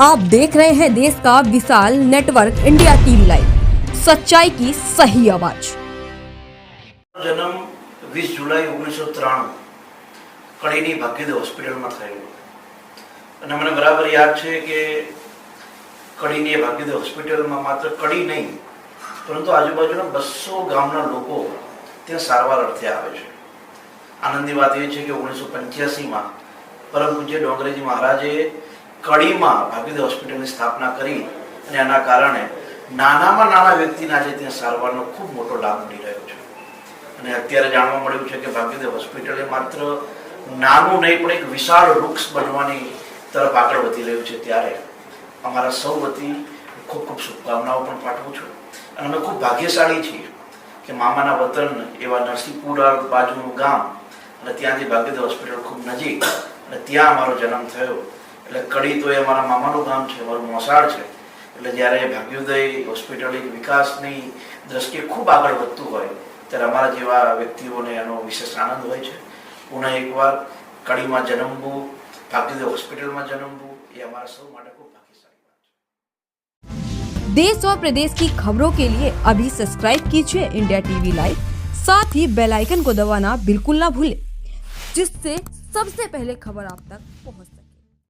आप देख रहे हैं देश का विशाल नेटवर्क इंडिया टीवी लाइव सच्चाई की सही आवाज જન્મ વીસ જુલાઈ ઓગણીસો ત્રાણું કડીની ભાગ્યદેવ હોસ્પિટલમાં થયેલો અને મને બરાબર યાદ છે કે કડીની એ ભાગ્યદેવ હોસ્પિટલમાં માત્ર કડી નહીં પરંતુ આજુબાજુના બસો ગામના લોકો ત્યાં સારવાર અર્થે આવે છે આનંદની વાત એ છે કે ઓગણીસો પંચ્યાસીમાં પરમ પૂજ્ય ડોંગરેજી મહારાજે કડીમાં ભાગ્યદેવ હોસ્પિટલની સ્થાપના કરી અને આના કારણે નાનામાં નાના વ્યક્તિના આજે ત્યાં સારવારનો ખૂબ મોટો લાભ મળી રહ્યો છે. અને અત્યારે જાણવા મળ્યું છે કે ભાગ્યદેવ હોસ્પિટલે માત્ર નાનું નહીં, પણ એક વિશાળ વૃક્ષ બનવાની તરફ આગળ વધી રહ્યું છે ત્યારે અમારા સૌ વતી ખૂબ ખૂબ શુભકામનાઓ પણ પાઠવું છું. અને અમે ખૂબ ભાગ્યશાળી છીએ કે મામાના વતન એવા નરસિંહપુરા બાજુનું ગામ અને ત્યાંથી ભાગ્યદેવ હોસ્પિટલ ખૂબ નજીક અને ત્યાં અમારો જન્મ થયો. એટલે કડી તો એ અમારા મામાનું ગામ છે અમારું મોસાળ છે એટલે જ્યારે ભાગ્યોદય હોસ્પિટલ એક વિકાસની દ્રષ્ટિએ ખૂબ આગળ વધતું હોય ત્યારે અમારા જેવા વ્યક્તિઓને એનો વિશેષ આનંદ હોય છે પુનઃ એકવાર કડીમાં જન્મવું ભાગ્યોદય હોસ્પિટલમાં જન્મવું એ અમારા સૌ માટે ખૂબ ભાગ્યશાળી વાત છે देश और प्रदेश की खबरों के लिए अभी सब्सक्राइब कीजिए इंडिया टीवी लाइव साथ ही बेल आइकन को दबाना बिल्कुल ना भूलें जिससे सबसे पहले खबर आप तक पहुंच सके